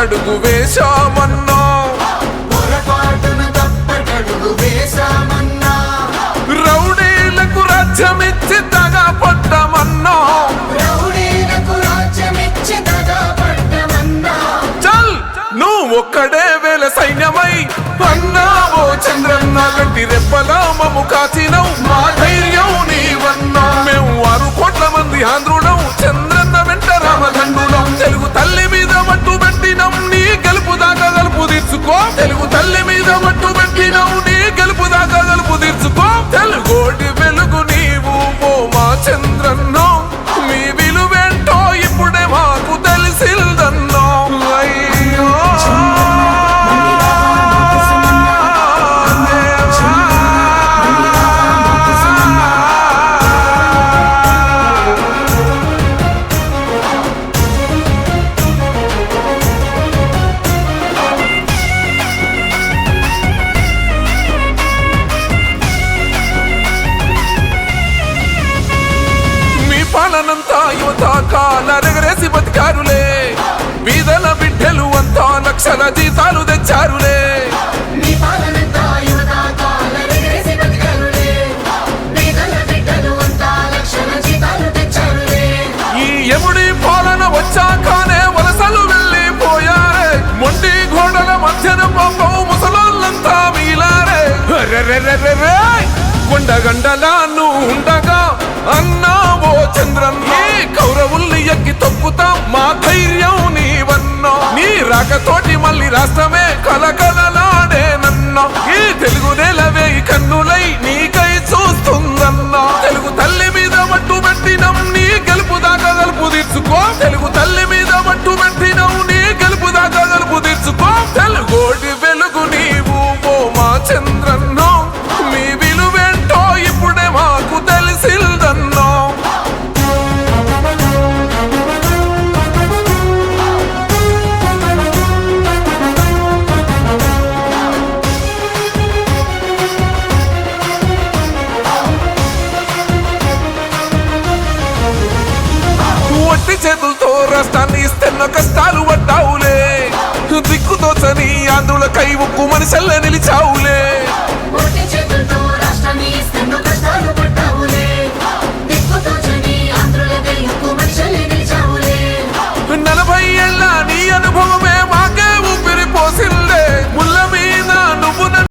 అడుగు వేశామన్నా. రౌడీలకు రాజ్యమిచ్చి తగ పట్టమన్నా. చల్ నువ్వు ఒక్కడే వేల సైన్యమై. అన్నావో చంద్రన్న గట్టి రెప్పలా మము కాచినవు. మా ఊరనంతా యువత కాలరెగరేసి బతికారులే. బీదల బిడ్డలు అంతా లక్షల జీతాలు తెచ్చారులే. ఈ ఎముడి పాలన వచ్చాకనే వలసలు వెళ్ళిపోయారే. మొండి గోడల మధ్యన పాపం ముసలోళ్ళంతా మిగిలారే కొండగండలా నువ్వు ఉండగా అన్నా చంద్రన్న ఈ కౌరవుల్ని ఎక్కి తొక్కుతాం. మా ధైర్యం నీవన్నా. నీ రాకతోటి మళ్ళీ రాష్ట్రమే కలకలలాడే నన్నా ఈ తెలుగు నేలవే ఈ కన్నులై నీ చేతులతో రాష్ట్రాన్ని ఇస్తున్న కష్టాలు పడ్డావులే. దిక్కుతోచని ఆంధ్రుల కై ఉక్కు మనిషల్లే